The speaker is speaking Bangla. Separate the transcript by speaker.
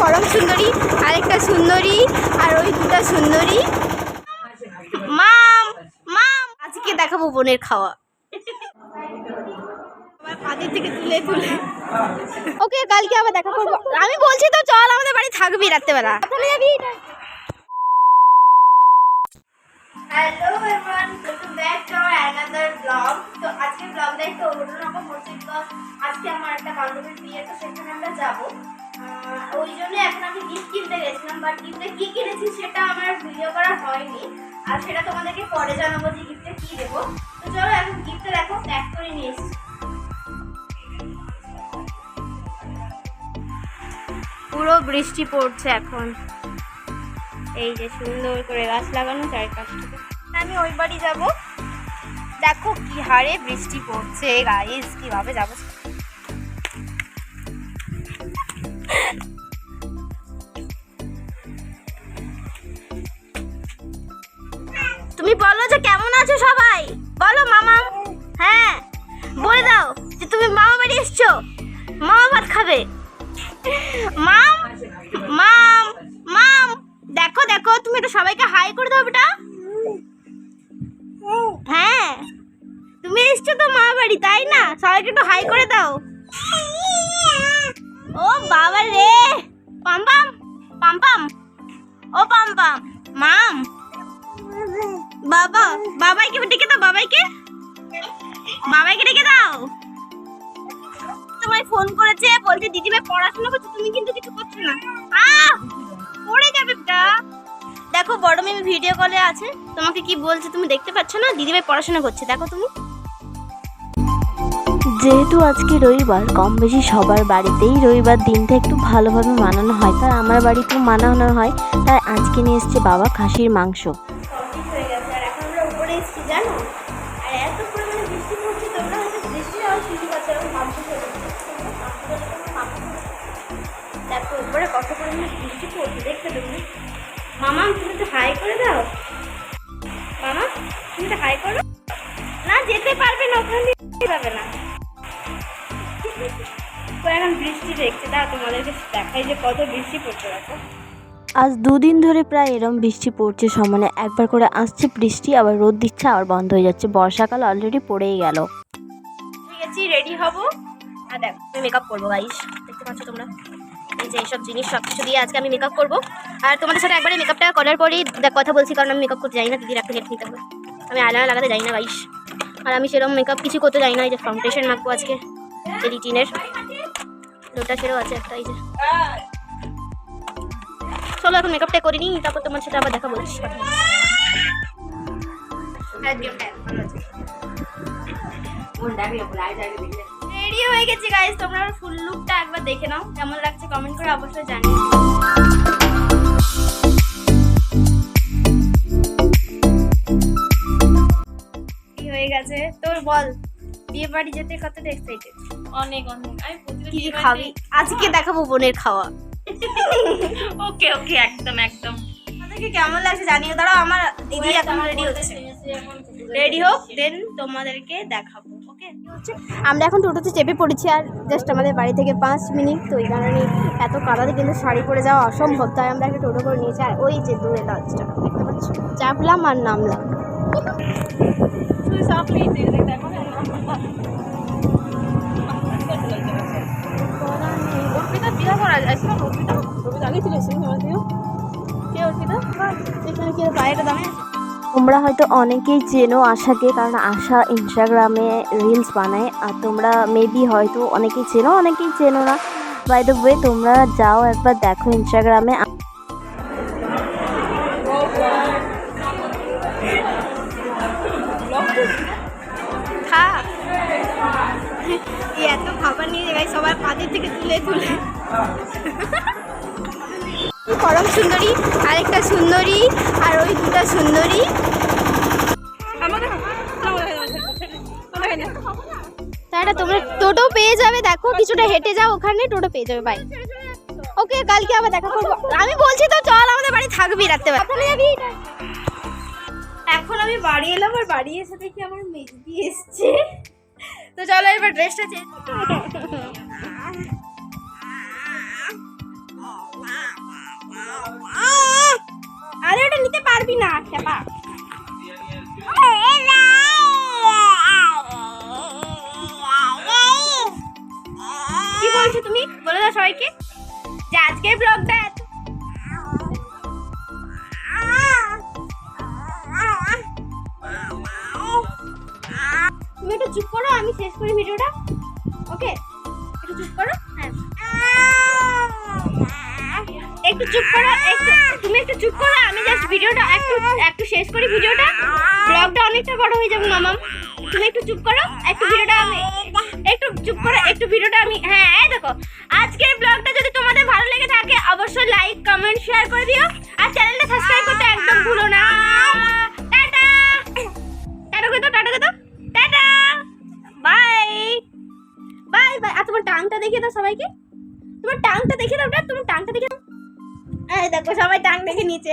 Speaker 1: পরম সুন্দরী, আরেকটা সুন্দরী, আর ওই দুটা সুন্দরী। মাম মাম, আজকে দেখাবো বোনের খাওয়া। ওকে, কালকে দেখা করব। আমি বলছি তো, চল আমাদের বাড়ি থাকবি রাত্রেবেলা। আজকে আমার একটা বান্ধবীর বিয়ে, তো সেখানে আমরা যাব। ওই জন্য এখন আমি গিফট কিনতে গেছিলাম বাট গিফটে কি কিনেছি সেটা আমার ভিডিও করা হয়নি। আর সেটা তোমাদেরকে পরে জানাব যে গিফটে কি দেবো। তো চলো এখন গিফটটা দেখো প্যাক করে নিয়ে এসেছি। পুরো বৃষ্টি পড়ছে এখন। এই যে সুন্দর করে গাছ লাগানো চারপাশটাতে আমি ওই বাড়ি যাব। দেখো কি হারে বৃষ্টি পড়ছে গাইস কীভাবে যাব? তুমি কেমন আছো সবাই? বলো, মামা। হ্যাঁ বলে দাও যে তুমি মামা বাড়ি এসছো। মামা ভাত খাবে। মাম মাম মাম, দেখো দেখো, তুমি একটু সবাইকে হাই করে দাও বেটা। হ্যাঁ তুমি এসছো তো মা বাড়ি, তাই না? সবাইকে একটু হাই করে দাও। ও বাবা রে। পাম পাম পাম পাম। ও পাম পাম। মাম। বাবা, বাবাইকে ডেকে দাও, বাবাইকে। বাবাইকে ডেকে দাও। তোমায় ফোন করেছে, বলছে, দিদিভাই পড়াশোনা করছে, তুমি কিন্তু কিছু করছ না। পড়ে যাবে দেখো, বড় মেয়ে ভিডিও কলে আছে। তোমাকে কি বলছে, তুমি দেখতে পাচ্ছ না? দিদিভাই পড়াশোনা করছে, দেখো তুমি।
Speaker 2: যেহেতু আজকে রবিবার কম বেশি সবার বাড়িতেই রবিবার দিনটা একটু ভালোভাবে মানানো হয়। তাই আমার বাড়িতেও মানানো হয়। তাই আজকে নিয়ে এসছে বাবা খাসির মাংস।
Speaker 1: আর এত পরিমাণে বৃষ্টি পড়ছে, তোমরা হয়তো বৃষ্টি আওয়াজ শুনতে পাচ্ছ এরকম কমপ্লিট দেখো, উপরে কত পরিমাণে বৃষ্টি পড়ছে, দেখতে তুমি। মামা, তুমি তো হাই করে দাও। মামা, তুমি তো হাই করো। না, যেতে পারবে না, ওখান দিয়ে যাবে না। এখন বৃষ্টি দেখছে, দাও তোমাদেরকে দেখাই যে কত বৃষ্টি পড়ছে, দেখো।
Speaker 2: আজ দুদিন ধরে প্রায় এরম বৃষ্টি পড়ছে, সমানে একবার করে আসছে বৃষ্টি, আবার রোদ দিচ্ছে, আবার বন্ধ হয়ে যাচ্ছে। বর্ষাকাল অলরেডি পড়েই গেল।
Speaker 1: আছে রেডি হব? আর দেখো, আমি মেকআপ করব গাইস দেখতে পাচ্ছ তোমরা? এই যে এইসব জিনিস সব কিছু দিয়ে আজকে আমি মেকআপ করব। আর তোমাদের সাথে একবারে মেকআপটা করার পরেই দেখ, কথা বলছি, কারণ আমি মেকআপ করতে যাই না, দিদির একটা হেল্প নিতে হবে। আমি আয়লানা লাগাতে যাই না গাইস আর আমি সেরকম মেকআপ কিছু করতে যাই না, এই যে ফাউন্ডেশন মাখবো আজকে এডিটিনের দুটা ছেড়েও আছে একটা, এই যে। চলো এখন মেকআপটা করে নিই তারপর তোমার সাথে আবার দেখা বলছি রেডি হয়ে গেছি গাইস তোমরা ফুল লুকটা একবার দেখে নাও। কেমন লাগছে কমেন্ট করে অবশ্যই জানিও। কি হয়ে গেছে। তোর বল বিয়ে বাড়ি যেতে কতটা এক্সাইটেড
Speaker 3: অনেক অনেক। আমি
Speaker 1: খাবি? আজকে দেখাবো বোনের খাওয়া।
Speaker 3: ওকে ওকে একদম একদম।
Speaker 1: তোমাদেরকে কেমন লাগছে জানিও দাঁড়াও আমার দিদি এখন রেডি হচ্ছে। রেডি হোক দেন তোমাদেরকে দেখাবো ওকে? আমরা এখন টোটোতে চেপে পড়েছি আর জাস্ট আমাদের বাড়ি থেকে পাঁচ মিনিট তো এই কারণে এত কাদাতে কিন্তু শাড়ি পরে যাওয়া অসম্ভব। তাই আমরা একটা টোটো করে নিয়েছি আর ওই যে দূরে লঞ্চটা দেখতে পাচ্ছ? চাপলাম আর নামলাম।
Speaker 2: তোমরা হয়তো অনেকেই চেনো আশাকে, কারণ আশা ইনস্টাগ্রামে রিলস বানায়। আর তোমরা মেবি হয়তো অনেকেই চেনো অনেকেই চেনো না। বাই দ্য ওয়ে তোমরা যাও একবার দেখো ইনস্টাগ্রামে
Speaker 1: এত খাবার নিয়ে সবার থেকে তুলে তুলে। পরম সুন্দরী আরেকটা সুন্দরী আর ওই দুটা সুন্দরী। তাহলে তোমরা টোটো পেয়ে যাবে দেখো কিছুটা হেঁটে যাও ওখানে টোটো পেয়ে যাবে বাই ওকে কালকে আবার দেখা করব। আমি বলছি তো চল আমাদের বাড়ি থাকবি রাত্রেবেলা। চলে যাবি? এখন আমি বাড়ি এলাম আর বাড়ি এসে দেখি আমার মেজদি এসছে। তো চলো এবার ড্রেসটা চেঞ্জ পারবি না, খেপা। কি বলছো তুমি? বলে দাও সবাইকে। যে আজকের ব্লগটা তুমি একটু চুপ করো, আমি শেষ করি ভিডিওটা। ওকে একটু চুপ করো। হ্যাঁ। একটু চুপ করো তুমি একটু চুপ করো, আমি জাস্ট ভিডিওটা একটু একটু শেষ করি ভিডিওটা। ব্লগটা অনেকটা বড় হয়ে যাবে, মামাম। তুমি একটু চুপ করো, একটু ভিডিওটা আমি একটু চুপ করো, একটু ভিডিওটা আমি হ্যাঁ দেখো। আজকের ব্লগটা যদি তোমাদের ভালো লেগে থাকে, অবশ্যই লাইক কমেন্ট শেয়ার করে দিও। আর চ্যানেলটা সাবস্ক্রাইব করতে একদম ভুলো না। টাটা! বাই বাই বাই আর তোমার টাংটা দেখিয়ে দাও সবাইকে। তোমার টাংটা দেখে দাও তোমার টাংটা দেখে দাও। দেখো সবাই টাং দেখে নিচে